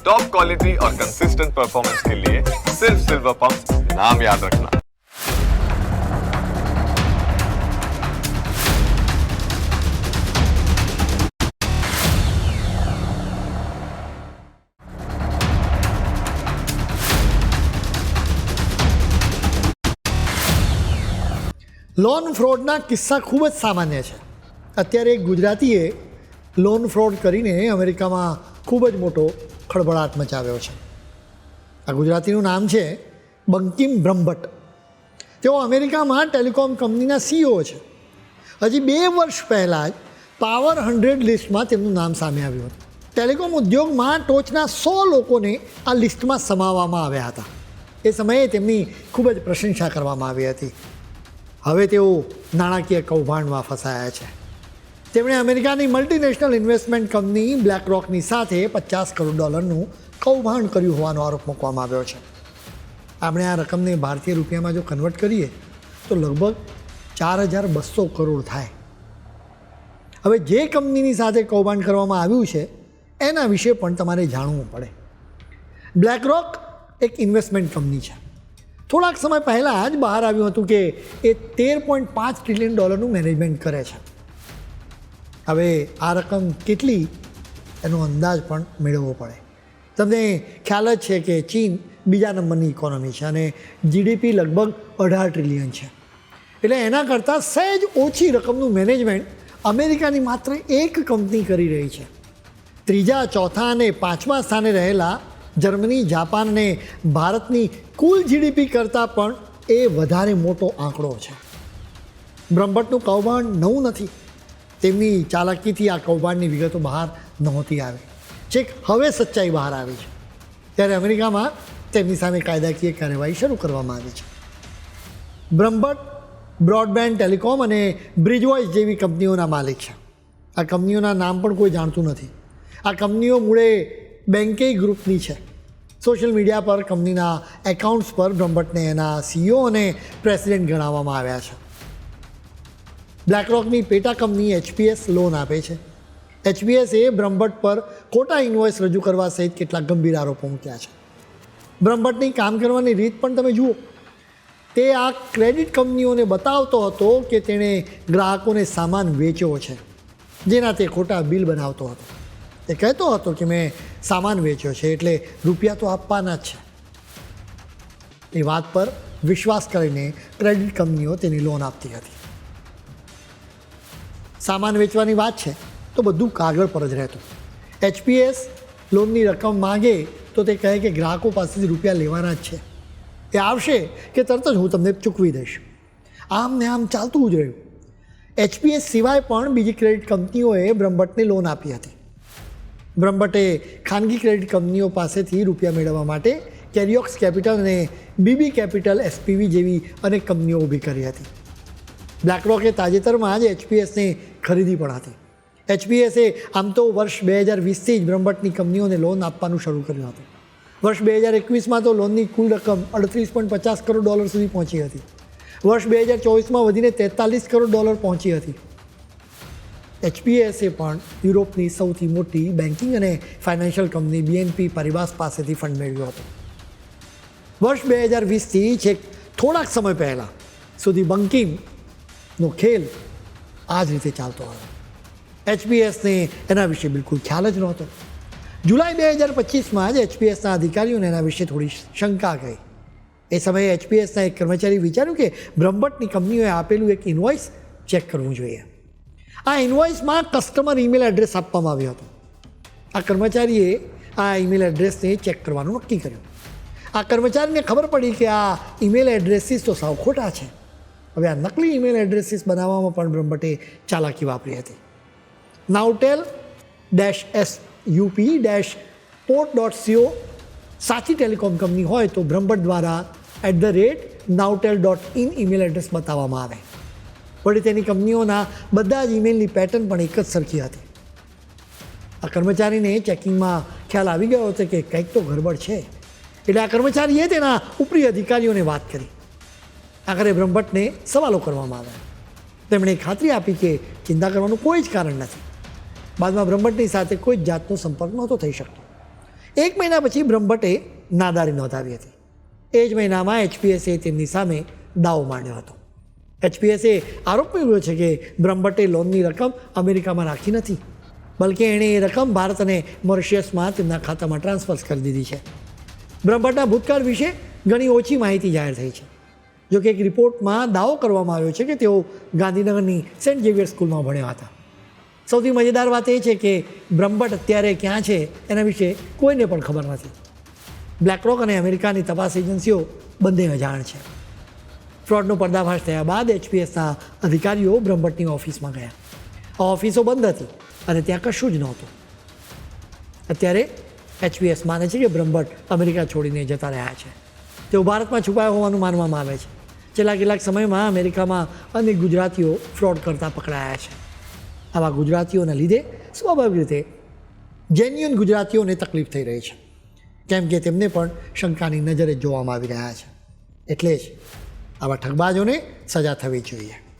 Top quality और consistent performance के लिए सिर्फ सिल्वर पंप नाम याद रखना લોન ફ્રોડના કિસ્સા ખૂબ જ સામાન્ય છે અત્યારે એક ગુજરાતીએ લોન ફ્રોડ કરીને અમેરિકામાં ખૂબ જ મોટો ખળભળાટ મચાવ્યો છે. આ ગુજરાતીનું નામ છે બંકિમ બ્રહ્મભટ્ટ. તેઓ અમેરિકામાં ટેલિકોમ કંપનીના સીઈઓ છે. હજી બે વર્ષ પહેલાં જ પાવર હંડ્રેડ લિસ્ટમાં તેમનું નામ સામે આવ્યું હતું. ટેલિકોમ ઉદ્યોગમાં ટોચના સો લોકોને આ લિસ્ટમાં સમાવવામાં આવ્યા હતા. એ સમયે તેમની ખૂબ જ પ્રશંસા કરવામાં આવી હતી. હવે તેઓ નાણાકીય કૌભાંડમાં ફસાયા છે. તેમણે અમેરિકાની મલ્ટીનેશનલ ઇન્વેસ્ટમેન્ટ કંપની બ્લેક રોકની સાથે પચાસ કરોડ ડોલરનું કૌભાંડ કર્યું હોવાનો આરોપ મૂકવામાં આવ્યો છે. આપણે આ રકમને ભારતીય રૂપિયામાં જો કન્વર્ટ કરીએ, તો લગભગ ચાર હજાર બસો કરોડ થાય. હવે જે કંપનીની સાથે કૌભાંડ કરવામાં આવ્યું છે, એના વિશે પણ તમારે જાણવું પડે. બ્લેક રોક એક ઇન્વેસ્ટમેન્ટ કંપની છે. થોડાક સમય પહેલાં જ બહાર આવ્યું હતું કે એ તેર પોઈન્ટ પાંચ ટ્રિલિયન ડોલરનું મેનેજમેન્ટ કરે છે. હવે આ રકમ કેટલી એનો અંદાજ પણ મેળવવો પડે. તમને ખ્યાલ જ છે કે ચીન બીજા નંબરની ઇકોનોમી છે અને જીડીપી લગભગ અઢાર ટ્રિલિયન છે. એટલે એના કરતાં સહેજ ઓછી રકમનું મેનેજમેન્ટ અમેરિકાની માત્ર એક કંપની કરી રહી છે. ત્રીજા, ચોથા અને પાંચમા સ્થાને રહેલા જર્મની, જાપાન અને ભારતની કુલ જીડીપી કરતાં પણ એ વધારે મોટો આંકડો છે. બ્રહ્મભટ્ટનું કૌભાંડ નવું નથી. તેમની ચાલાકીથી આ કૌભાંડની વિગતો બહાર નહોતી આવી. છેક હવે સચ્ચાઈ બહાર આવી છે. ત્યારે અમેરિકામાં તેમની સામે કાયદાકીય કાર્યવાહી શરૂ કરવામાં આવી છે. બ્રહ્મભટ્ટ, બ્રોડબેન્ડ ટેલિકોમ અને બ્રિજવોઇસ જેવી કંપનીઓના માલિક છે. આ કંપનીઓના નામ પણ કોઈ જાણતું નથી. આ કંપનીઓ મૂળે બેન્કેય ગ્રુપની છે. સોશિયલ મીડિયા પર કંપનીના એકાઉન્ટ્સ પર બ્રહ્મભટ્ટને એના સીઈઓ અને પ્રેસિડેન્ટ ગણાવવામાં આવ્યા છે. બ્લેકરોકની પેટા કંપની એચપીએસ લોન આપે છે. એચબીએસએ બ્રહ્મભટ્ટ પર ખોટા ઇન્વોઇસ રજૂ કરવા સહિત કેટલાક ગંભીર આરોપો મૂક્યા છે. બ્રહ્મભટ્ટની કામ કરવાની રીત પણ તમે જુઓ. તે આ ક્રેડિટ કંપનીઓને બતાવતો હતો કે તેણે ગ્રાહકોને સામાન વેચ્યો છે, જેના તે ખોટા બિલ બનાવતો હતો. તે કહેતો હતો કે મેં સામાન વેચ્યો છે, એટલે રૂપિયા તો આપવાના જ છે. એ વાત પર વિશ્વાસ કરીને ક્રેડિટ કંપનીઓ તેની લોન આપતી હતી. સામાન વેચવાની વાત છે, તો બધું કાગળ પર જ રહેતું. એચપીએસ લોનની રકમ માગે તો તે કહે કે ગ્રાહકો પાસેથી રૂપિયા લેવાના જ છે. એ આવશે કે તરત જ હું તમને ચૂકવી દઈશ. આમ ને આમ ચાલતું જ રહ્યું. એચપીએસ સિવાય પણ બીજી ક્રેડિટ કંપનીઓએ બ્રહ્મભટ્ટને લોન આપી હતી. બ્રહ્મભટ્ટે ખાનગી ક્રેડિટ કંપનીઓ પાસેથી રૂપિયા મેળવવા માટે કેરિયોક્સ કેપિટલ અને બીબી કેપિટલ એસપીવી જેવી અનેક કંપનીઓ ઊભી કરી હતી. બ્લેકરોકે તાજેતરમાં જ એચપીએસને ખરીદી પણ હતી. એચપીએસે આમ તો વર્ષ બે હજાર વીસથી જ બ્રહ્મભટ્ટની કંપનીઓને લોન આપવાનું શરૂ કર્યું હતું. વર્ષ બે હજાર એકવીસમાં તો લોનની કુલ રકમ અડત્રીસ પોઈન્ટ પચાસ કરોડ ડોલર સુધી પહોંચી હતી. વર્ષ બે હજાર ચોવીસમાં વધીને તેતાલીસ કરોડ ડોલર પહોંચી હતી. એચપીએસે પણ યુરોપની સૌથી મોટી બેન્કિંગ અને ફાઇનાન્શિયલ કંપની બીએનપી પરિવાસ પાસેથી ફંડ મેળવ્યો હતો. વર્ષ બે હજાર વીસથી છેક થોડાક સમય પહેલાં સુધી બંકિંગનો ખેલ આ જ રીતે ચાલતો હતો એચપીએસને એના વિશે બિલકુલ ખ્યાલ જ નહોતો. જુલાઈ બે હજાર પચીસમાં જ એચપીએસના અધિકારીઓને એના વિશે થોડી શંકા ગઈ એ સમયે એચપીએસના એક કર્મચારી વિચાર્યું કે બ્રહ્મભટ્ટની કંપનીઓએ આપેલું એક ઇન્વોઇસ ચેક કરવું જોઈએ. આ ઇન્વોઇસમાં કસ્ટમર ઈમેલ એડ્રેસ આપવામાં આવ્યો હતો. આ કર્મચારીએ આ ઈમેલ એડ્રેસને ચેક કરવાનું નક્કી કર્યું. આ કર્મચારીને ખબર પડી કે આ ઈમેલ એડ્રેસીસ તો સાવ ખોટા છે. હવે આ નકલી ઈમેલ એડ્રેસીસ બનાવવામાં પણ બ્રહ્મભટ્ટે ચાલાકી વાપરી હતી. Nowtel dash S UP dash port dot CO સાચી ટેલિકોમ કંપની હોય તો બ્રહ્મભટ્ટ દ્વારા at the rate Nowtel dot in email address બતાવવામાં આવે. વળી તેની કંપનીઓના બધા જ ઈમેલની પેટર્ન પણ એક જ સરખી હતી. આ કર્મચારીને ચેકિંગમાં ખ્યાલ આવી ગયો હતો કે કંઈક તો ગડબડ છે. એટલે આ કર્મચારીએ તેના ઉપરી અધિકારીઓને વાત કરી. આખરે બ્રહ્મભટ્ટને સવાલો કરવામાં આવ્યા. તેમણે ખાતરી આપી કે ચિંતા કરવાનું કોઈ જ કારણ નથી. બાદમાં બ્રહ્મભટ્ટની સાથે કોઈ જ જાતનો સંપર્ક નહોતો થઈ શકતો. એક મહિના પછી બ્રહ્મભટ્ટે નાદારી નોંધાવી હતી. એ જ મહિનામાં એચપીએસે તેમની સામે દાવો માંડ્યો હતો. એચપીએસે આરોપ મેળવ્યો છે કે બ્રહ્મભટ્ટે લોનની રકમ અમેરિકામાં રાખી નથી, બલકે એણે એ રકમ ભારત અને મોરિશિયસમાં તેમના ખાતામાં ટ્રાન્સફર કરી દીધી છે. બ્રહ્મભટ્ટના ભૂતકાળ વિશે ઘણી ઓછી માહિતી જાહેર થઈ છે. જોકે એક રિપોર્ટમાં દાવો કરવામાં આવ્યો છે કે તેઓ ગાંધીનગરની સેન્ટ ઝેવિયર સ્કૂલમાં ભણ્યા હતા. સૌથી મજેદાર વાત એ છે કે બ્રહ્મભટ્ટ અત્યારે ક્યાં છે એના વિશે કોઈને પણ ખબર નથી. બ્લેકરોક અને અમેરિકાની તપાસ એજન્સીઓ બંને અજાણ છે. ફ્રોડનો પર્દાફાશ થયા બાદ એચપીએસના અધિકારીઓ બ્રહ્મભટ્ટની ઓફિસમાં ગયા. આ ઓફિસો બંધ હતી અને ત્યાં કશું જ નહોતું. અત્યારે એચપીએસ માને છે કે બ્રહ્મભટ્ટ અમેરિકા છોડીને જતા રહ્યા છે. તેઓ ભારતમાં છુપાયા હોવાનું માનવામાં આવે છે. છેલ્લા કેટલાક સમયમાં અમેરિકામાં અનેક ગુજરાતીઓ ફ્રોડ કરતા પકડાયા છે. આવા ગુજરાતીઓના લીધે સ્વાભાવિક રીતે જેન્યુઅન ગુજરાતીઓને તકલીફ થઈ રહી છે. કેમ કે તેમને પણ શંકાની નજરે જોવામાં આવી રહ્યા છે. એટલે જ આવા ઠગબાજોને સજા થવી જોઈએ.